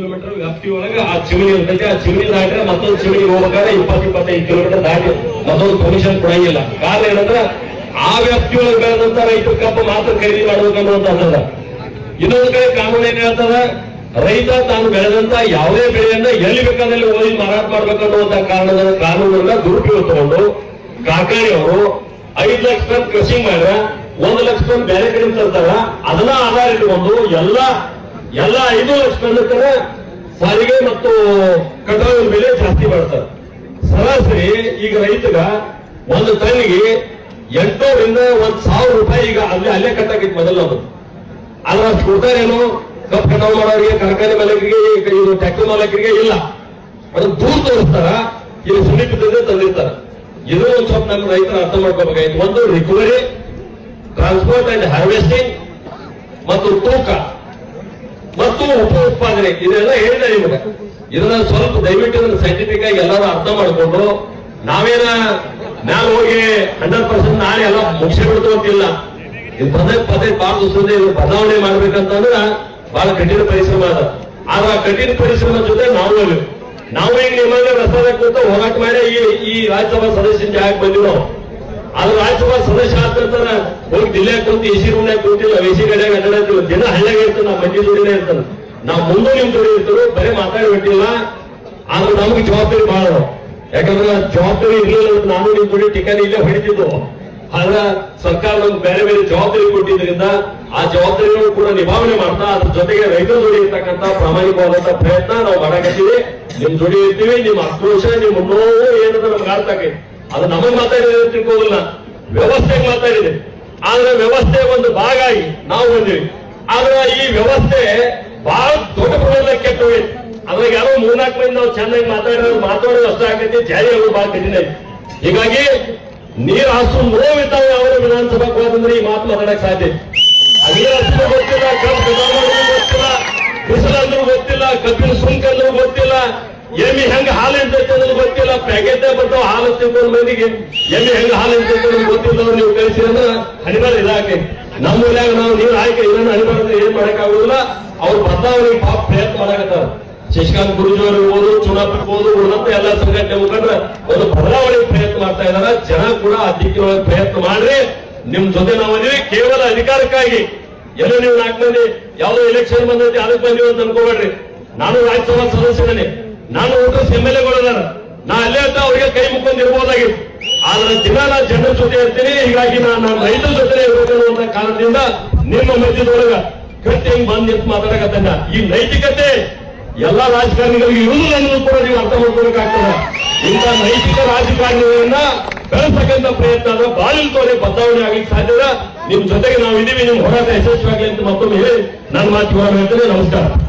ವ್ಯಾಪ್ತಿ ಒಳಗೆ ಆ ಚಿಮಣಿ ಇರ್ತೈತಿ, ಆ ಚಿಮಣಿ ದಾಟ್ರೆ ಮತ್ತೊಂದು ಚಿಮಣಿ ಹೋಗ್ಬೇಕಾದ್ರೆ ಇಪ್ಪತ್ ಇಪ್ಪತ್ತೈದು ಕಿಲೋಮೀಟರ್ ದಾಟಿ ಮತ್ತೊಂದು ಪರ್ಮಿಷನ್ ಕೊಡಂಗಿಲ್ಲ ಕಾರಣ ಏನಂದ್ರೆ ಆ ವ್ಯಾಪ್ತಿ ಒಳಗೆ ಬೆಳೆದಂತ ರೈತ ಕಬ್ಬು ಮಾತ್ರ ಖರೀದಿ ಮಾಡ್ಬೇಕನ್ನುವಂತದ ಇನ್ನೊಂದು ಕಡೆ ಕಾನೂನು ಏನ್ ಹೇಳ್ತದ? ರೈತ ತಾನು ಬೆಳೆದಂತ ಯಾವುದೇ ಬೆಳೆಯನ್ನ ಎಲ್ಲಿ ಬೇಕಾದಲ್ಲಿ ಓದಿ ಮಾರಾಟ ಮಾಡ್ಬೇಕನ್ನುವಂತ ಕಾರಣದ ಕಾನೂನನ್ನ ದುರುಪಯೋಗ ತಗೊಂಡು ಕಾರ್ಖಾನೆ ಅವರು ಐದು ಲಕ್ಷ ಟನ್ ಕೃಷಿ ಮಾಡ್ರ ಒಂದು ಲಕ್ಷ ಟನ್ ಬೇರೆ ಕಡೆ ತರ್ತಾರ. ಅದನ್ನ ಆಧಾರ ಇಟ್ಕೊಂಡು ಎಲ್ಲ ಎಲ್ಲ ಐದು ಲಕ್ಷ ಸಾರಿಗೆ ಮತ್ತು ಕಟಾವಿನ ಬೆಲೆ ಜಾಸ್ತಿ ಮಾಡ್ತಾರೆ ಸರಾಸರಿ ಈಗ ರೈತಗ ಒಂದು ಟನ್ಗೆ ಎಂಟುನೂರಿಂದ ಒಂದ್ ಸಾವಿರ ರೂಪಾಯಿ ಈಗ ಅಲ್ಲಿ ಅಲ್ಲೇ ಕಟ್ಟಾಕಿತ್ತು ಮೊದಲು ಅದು. ಅಷ್ಟು ಕೊಡ್ತಾರೇನು? ಕಪ್ ಕಟಾವು ಮಾಡೋರಿಗೆ, ಕಾರ್ಖಾನೆ ಮಾಲಕರಿಗೆ ಇದು ಟ್ಯಾಕ್ಟರ್ ಮಾಲಕರಿಗೆ ಇಲ್ಲ. ಅದು ದೂರ ತೋರಿಸ್ತಾರ, ಇಲ್ಲಿ ಸಮೀಪದಿಂದ ತಂದಿರ್ತಾರ. ಇದು ಒಂದ್ ಸ್ವಲ್ಪ ನಮ್ಮ ರೈತರ ಅರ್ಥ ಮಾಡ್ಕೋಬೇಕಾಯ್ತು ಒಂದು ರಿಕವರಿ ಟ್ರಾನ್ಸ್ಪೋರ್ಟ್ ಅಂಡ್ ಹಾರ್ವೆಸ್ಟಿಂಗ್ ಮತ್ತು ತೂಕ. ಮತ್ತು ಉಪ ಉತ್ಪಾದನೆ ಇದೆಲ್ಲ ಹೇಳಿದೆ ನಿಮಗೆ. ಇದನ್ನ ಸ್ವಲ್ಪ ದಯವಿಟ್ಟು ಇದನ್ನ ಸೈಂಟಿಫಿಕ್ ಆಗಿ ಎಲ್ಲರೂ ಅರ್ಥ ಮಾಡಿಕೊಂಡು ನಾವೇನ ಮ್ಯಾಲ ಹೋಗಿ ಹಂಡ್ರೆಡ್ ಪರ್ಸೆಂಟ್ ನಾಳೆ ಎಲ್ಲ ಮುಗಿಸಿ ಬಿಡ್ತು ಅಂತಿಲ್ಲ. ಇದು ಪದೇ ಪದೇ ಬಹಳ ದಿವಸದಿಂದ ಇದು ಬದಲಾವಣೆ ಮಾಡ್ಬೇಕಂತಂದ್ರ ಬಹಳ ಕಠಿಣ ಪರಿಶ್ರಮ ಅದ. ಆದ್ರೆ ಆ ಕಠಿಣ ಪರಿಶ್ರಮ ಜೊತೆ ನಾವು ನಾವು ಈಗ ನಿಮ್ಮಲ್ಲಿ ರಸ್ತೆ ಹೋರಾಟ ಮಾಡಿ ಈ ರಾಜ್ಯಸಭಾ ಸದಸ್ಯನ ಜಾಗಕ್ಕೆ ಬಂದಿರೋ ನಾವು ಅದು ರಾಜ್ಯಸಭಾ ಸದಸ್ಯ ಆಗ್ತಿರ್ತಾರ ಹೋಗಿ ದಿಲ್ಲಾಗ ಕುಂತು ಎಸಿ ರೂಮ್ನಾಗ ಕುಂತಿಲ್ಲ ಎಸಿ ಗಡಿಯಾಗ ಅಡ್ಡಾಡ್ತಿಲ್ಲ ದಿನ ಹಳ್ಳಿಯಾಗ ಇರ್ತದೆ ನಾವು ಮಂದಿ ಜೋಡಿನೇ ಇರ್ತಾನೆ ನಾವು ಮುಂದೆ ನಿಮ್ ಜೋಡಿ ಇರ್ತರು ಬರೀ ಮಾತಾಡಿ ಬಿಟ್ಟಿಲ್ಲ ಆದ್ರೆ ನಮ್ಗೆ ಜವಾಬ್ದಾರಿ ಬಹಳ ಯಾಕಂದ್ರೆ ಜವಾಬ್ದಾರಿ ಇರ್ಲಿಲ್ಲ ನಾನು ನಿಮ್ ಜೋಡಿ ಟಿಕೆಟ್ ಇಲ್ಲೇ ಹೊಡಿತಿದ್ದು. ಆದ್ರೆ ಸರ್ಕಾರ ನಮ್ಗೆ ಬೇರೆ ಬೇರೆ ಜವಾಬ್ದಾರಿ ಕೊಟ್ಟಿದ್ರಿಂದ ಆ ಜವಾಬ್ದಾರಿಗಳು ಕೂಡ ನಿಭಾವಣೆ ಮಾಡ್ತಾ, ಅದ್ರ ಜೊತೆಗೆ ರೈತರ ಜೋಡಿ ಇರ್ತಕ್ಕಂತ ಪ್ರಾಮಾಣಿಕವಾದಂತ ಪ್ರಯತ್ನ ನಾವು ಮಾಡಕತ್ತೀವಿ. ನಿಮ್ ಜೋಡಿ ಇರ್ತೀವಿ, ನಿಮ್ ಆಕ್ರೋಶ, ನಿಮ್ ನೋವು ಏನಂತ ನಮ್ಗೆ ಅರ್ಥ ಆಗೈತಿ. ಅದು ನಮಗೆ ಮಾತಾಡಿದ್ರೆ ತಿಳ್ಕೋದಿಲ್ಲ ವ್ಯವಸ್ಥೆಗೆ ಮಾತಾಡಿದೆ ಆದ್ರೆ ವ್ಯವಸ್ಥೆ ಒಂದು ಭಾಗ ಆಗಿ ನಾವು ಬಂದಿವಿ. ಆದ್ರೆ ಈ ವ್ಯವಸ್ಥೆ ಬಹಳ ದೊಡ್ಡ ಪ್ರಮಾಣದಲ್ಲಿ ಕೆಟ್ಟ ಹೋಗೈತಿ ಅದ್ರಾಗ ಯಾರೋ ಮೂರ್ನಾಲ್ಕು ಮಂದಿ ನಾವು ಚೆನ್ನಾಗಿ ಮಾತಾಡಿರೋದು ಮಾತಾಡೋದು ಅಷ್ಟ ಆಗೈತಿ ಜಾರಿ ಆಗೋದು ಬಹಳ ಕಠಿಣ ಹೀಗಾಗಿ ನೀರು ಹಾಸು ನೋವಿದ್ದಾವೆ ಅವರ ವಿಧಾನಸಭಾ ಹೋದಂದ್ರೆ ಈ ಮಾತು ಮಾತಾಡಕ್ ಸಾಧ್ಯ ನೀರು ಗೊತ್ತಿಲ್ಲ ಕಬ್ಬು ಗೊತ್ತಿಲ್ಲ, ಬಿಸಿಲಂದ್ರೂ ಗೊತ್ತಿಲ್ಲ, ಕಬ್ಬಿನ ಸುಂಕ ಅಂದ್ರೂ ಗೊತ್ತಿಲ್ಲ. ಎಮ್ಮಿ ಹೆಂಗ ಹಾಲು ಇರ್ತೈತೆ ಅನ್ನೋದು ಗೊತ್ತಿಲ್ಲ ಪ್ಯಾಕೆಟ್ ಬರ್ತಾವ ಹಾಲು ತಿಳ್ಕೊಂಡ್ ಮಂದಿಗೆ ಎಮ್ಮಿ ಹೆಂಗ ಹಾಲು ಇರ್ತೈತೆ ಅನ್ನೋದು ಗೊತ್ತಿಲ್ಲ ನೀವು ಕಳಿಸಿ ಅಂದ್ರೆ ಹನಿಬಾರ್ದು ಇದಾಕೆ ನಮ್ಮ ಊರಾಗ ನಾವು ನೀರು ಆಯ್ಕೆ ಇದನ್ನ ಹನಿಬಾರ್ದು ಏನ್ ಮಾಡಕ್ ಆಗುದಿಲ್ಲ, ಅವ್ರು ಬದಲಾವಣೆಗೆ ಪಾಪ ಪ್ರಯತ್ನ ಮಾಡಕತ್ತಾರ. ಶಶಿಕಾಂತ್ ಗುರುಜಿ ಅವರು ಇರ್ಬೋದು, ಚುನಾಪ್ ಇರ್ಬೋದು ಉಳಿದಂತೆ ಎಲ್ಲ ಸಂಘಟನೆ ಮುಖಂಡ್ರ ಒಂದು ಬದಲಾವಣೆ ಪ್ರಯತ್ನ ಮಾಡ್ತಾ ಇದಾರ. ಜನ ಕೂಡ ಆ ಪ್ರಯತ್ನ ಮಾಡ್ರಿ. ನಿಮ್ ಜೊತೆ ನಾವು ಅದೀವಿ ಕೇವಲ ಅಧಿಕಾರಕ್ಕಾಗಿ. ಎಲ್ಲೋ ನೀವು ನಾಲ್ಕು ಮಂದಿ, ಯಾವ್ದೋ ಎಲೆಕ್ಷನ್ ಬಂದೈತಿ, ಅದಕ್ಕೆ ಬಂದಿವಿ ಅಂತ ಅನ್ಕೋಬೇಡ್ರಿ. ನಾನು ರಾಜ್ಯಸಭಾ ಸದಸ್ಯನೇ ನಾನು ವೋಟರ್ಸ್ ಎಂ ನಾ ಅಲ್ಲೇ ಅಂತ ಅವ್ರಿಗೆ ಕೈ ಮುಕ್ಕೊಂಡು ಆದ್ರೆ ದಿನ ನಾ ಜನರ ಜೊತೆ ಇರ್ತೀನಿ, ಹೀಗಾಗಿ ನಾನು ರೈತರ ಜೊತೆ ಇರಬೇಕು ಅನ್ನುವಂತ ಕಾರಣದಿಂದ ನಿಮ್ಮ ಮಧ್ಯದೊಳಗ ಕಟ್ಟಿ ಹಿಂಗ್ ಬಂದ್ ನಿಂತು ಮಾತಾಡಕತ್ತನ್ನ ಈ ನೈತಿಕತೆ ಎಲ್ಲಾ ರಾಜಕಾರಣಿಗಳಿಗೆ ಇರುವುದಿಲ್ಲ ಅನ್ನೋದು ಕೂಡ ನೀವು ಅರ್ಥ ಮಾಡ್ಕೋಬೇಕಾಗ್ತದೆ ಇಂಥ ನೈತಿಕ ರಾಜಕಾರಣಿಗಳನ್ನ ಬೆಳೆಸತಕ್ಕಂಥ ಪ್ರಯತ್ನ ಆದ್ರೆ ಬಾಳಿನ ತೋರೆ ಬದಲಾವಣೆ ಆಗ್ಲಿಕ್ಕೆ ಸಾಧ್ಯ. ನಿಮ್ ಜೊತೆಗೆ ನಾವು ಇದೀವಿ ನಿಮ್ ಹೋರಾಟ ಯಶಸ್ವಿ ಅಂತ ಮತ್ತೊಮ್ಮೆ ಹೇಳಿ ನನ್ನ ಮಾತು ಹೇಳ್ತೇನೆ ನಮಸ್ಕಾರ.